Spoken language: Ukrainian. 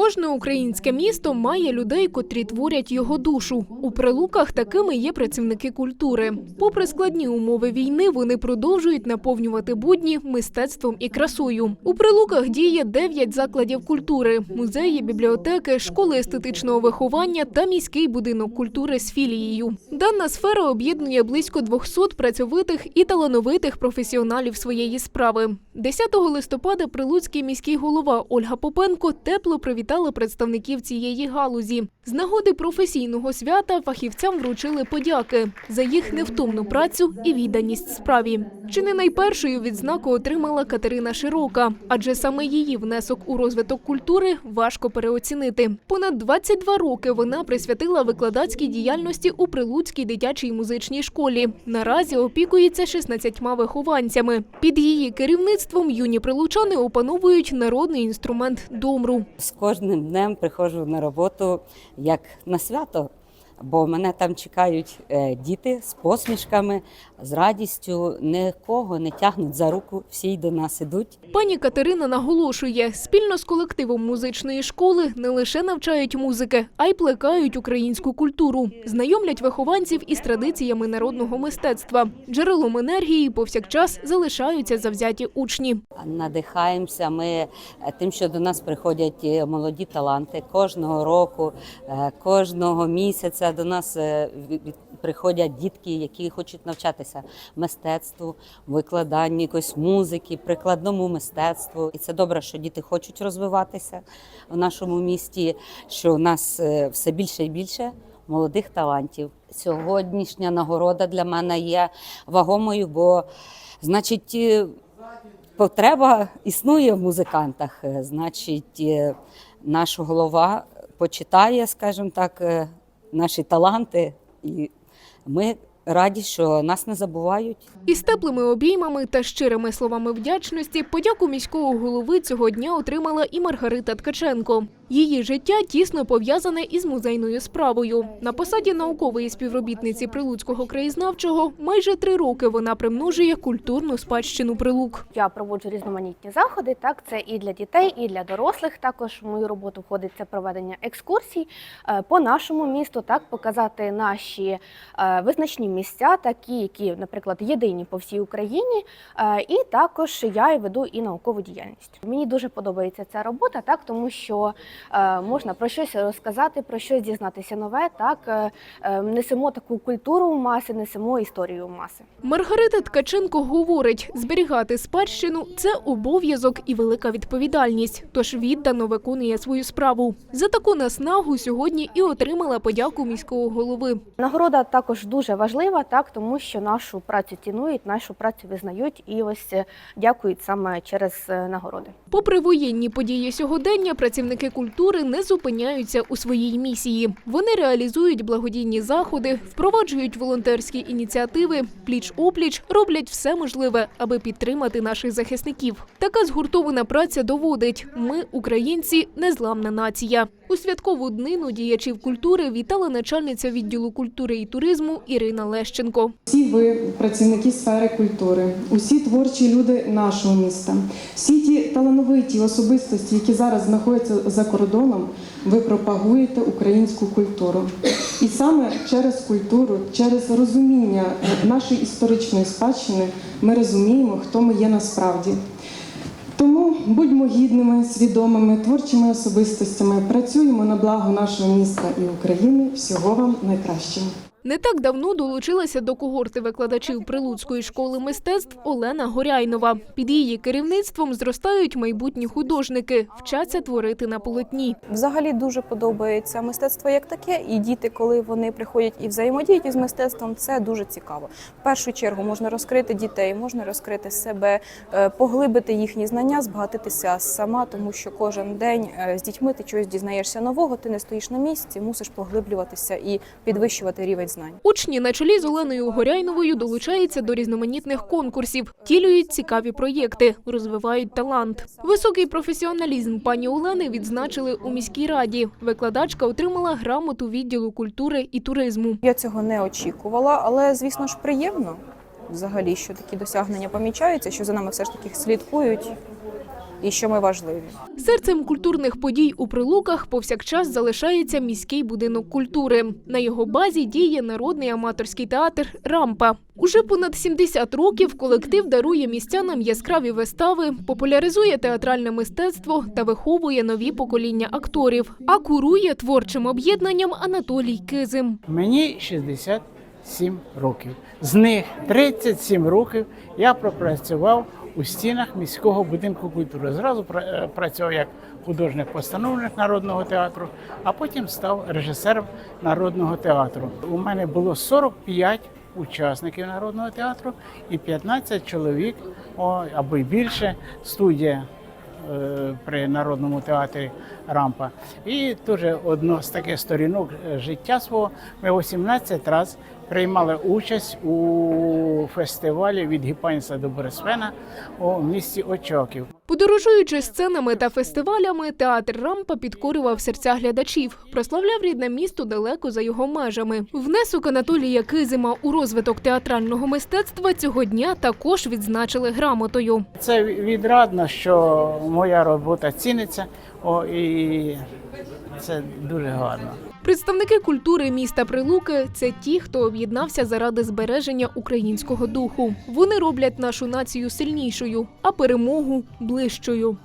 Кожне українське місто має людей, котрі творять його душу. У прилуках такими є працівники культури. Попри складні умови війни, вони продовжують наповнювати будні мистецтвом і красою. У прилуках діє дев'ять закладів культури: музеї, бібліотеки, школи естетичного виховання та міський будинок культури з філією. Дана сфера об'єднує близько 200 працьовитих і талановитих професіоналів своєї справи. 10 листопада прилуцький міський голова Ольга Попенко тепло привітала представників цієї галузі. З нагоди професійного свята фахівцям вручили подяки за їх невтомну працю і відданість справі. Чи не найпершою відзнаку отримала Катерина Широка, адже саме її внесок у розвиток культури важко переоцінити. Понад 22 роки вона присвятила викладацькій діяльності у Прилуцькій дитячій музичній школі. Наразі опікується 16 вихованцями. Під її керівництвом юні прилучани опановують народний інструмент домру. З кожним днем приходжу на роботу як на свято, бо мене там чекають е, діти з посмішками, з радістю. Нікого не тягнуть за руку, всі до нас ідуть. Пані Катерина наголошує, спільно з колективом музичної школи не лише навчають музики, а й плекають українську культуру, знайомлять вихованців із традиціями народного мистецтва. Джерелом енергії повсякчас залишаються завзяті учні. Надихаємося ми е, тим, що до нас приходять е, молоді таланти. Кожного року, кожного місяця до нас е, приходять дітки, які хочуть навчатися мистецтву, викладанню якоїсь музики, прикладному мистецтву. І це добре, що діти хочуть розвиватися в нашому місті, що у нас е, все більше і більше. Молодих талантів. Сьогоднішня нагорода для мене є вагомою, бо значить е, потреба існує в музикантах. Значить, наш голова почитає, скажімо так, наші таланти, і ми раді, що нас не забувають. Із теплими обіймами та щирими словами вдячності подяку міського голови цього дня отримала і Маргарита Ткаченко. Її життя тісно пов'язане із музейною справою. На посаді наукової співробітниці Прилуцького краєзнавчого майже три роки вона примножує культурну спадщину Прилук. Я проводжу різноманітні заходи. Так, це і для дітей, і для дорослих. Також в мою роботу входить це проведення екскурсій е, по нашому місту, так показати наші е, визначні місця, такі, які, наприклад, єдині по всій Україні. Е, І також я веду і наукову діяльність. Мені дуже подобається ця робота, так тому що можна про щось розказати, про щось дізнатися нове. Так Е, е, несемо таку культуру в маси, несемо історію в маси. Маргарита Ткаченко говорить, зберігати спадщину це обов'язок і велика відповідальність. Тож віддано виконує свою справу. За таку наснагу сьогодні і отримала подяку міського голови. Нагорода також дуже важлива, так тому що нашу працю цінують, нашу працю визнають і ось е, дякують саме через е, нагороди. Попри воєнні події сьогодення, працівники культури не зупиняються у своїй місії. Вони реалізують благодійні заходи, впроваджують волонтерські ініціативи, пліч-опліч роблять все можливе, аби підтримати наших захисників. Така згуртована праця доводить: ми, українці, незламна нація. У святкову днину діячів культури вітала начальниця відділу культури і туризму Ірина Лещенко. Всі ви працівники сфери культури, усі творчі люди нашого міста, всі ті талановиті особистості, які зараз знаходяться за кордоном, ви пропагуєте українську культуру. І саме через культуру, через розуміння нашої історичної спадщини, ми розуміємо, хто ми є насправді. Будьмо гідними, свідомими, творчими особистостями, працюємо на благо нашого міста і України. Всього вам найкращого. Не так давно долучилася до когорти викладачів Прилуцької школи мистецтв Олена Горяйнова. Під її керівництвом зростають майбутні художники, вчаться творити на полотні. Взагалі дуже подобається мистецтво як таке, і діти, коли вони приходять і взаємодіють із мистецтвом, це дуже цікаво. В першу чергу можна розкрити дітей, можна розкрити себе, е, поглибити їхні знання, збагатитися сама, тому що кожен день е, з дітьми ти чогось дізнаєшся нового, ти не стоїш на місці, мусиш поглиблюватися і підвищувати рівень знань. Учні на чолі з Оленою Горяйновою долучаються до різноманітних конкурсів, втілюють цікаві проєкти, розвивають талант. Високий професіоналізм пані Олени відзначили у міській раді. Викладачка отримала грамоту відділу культури і туризму. Я цього не очікувала, але звісно ж приємно взагалі, що такі досягнення помічаються, що за нами все ж таки слідкують. І що ми важливі. Серцем культурних подій у Прилуках повсякчас залишається міський будинок культури. На його базі діє народний аматорський театр Рампа. Уже понад 70 років колектив дарує містянам яскраві вистави, популяризує театральне мистецтво та виховує нові покоління акторів. А курує творчим об'єднанням Анатолій Кизим. Мені 67 років. З них 37 років я пропрацював у стінах міського будинку культури. Зразу е, працював як художник-постановник народного театру, а потім став режисером народного театру. У мене було 45 учасників народного театру і 15 чоловік або й більше студія е, при народному театрі Рампа. І теж одно з таких сторінок е, життя свого. Ми 18 разів приймали участь у фестивалі від Гіпанця до Борисфена у місті Очаків. Подорожуючи сценами та фестивалями, театр Рампа підкорював серця глядачів, прославляв рідне місто далеко за його межами. Внесок Анатолія Кизима у розвиток театрального мистецтва цього дня також відзначили грамотою. Це відрадно, що моя робота ціниться, о, і це дуже гарно. Представники культури міста Прилуки це ті, хто об'єднався заради збереження українського духу. Вони роблять нашу націю сильнішою, а перемогу ближчою.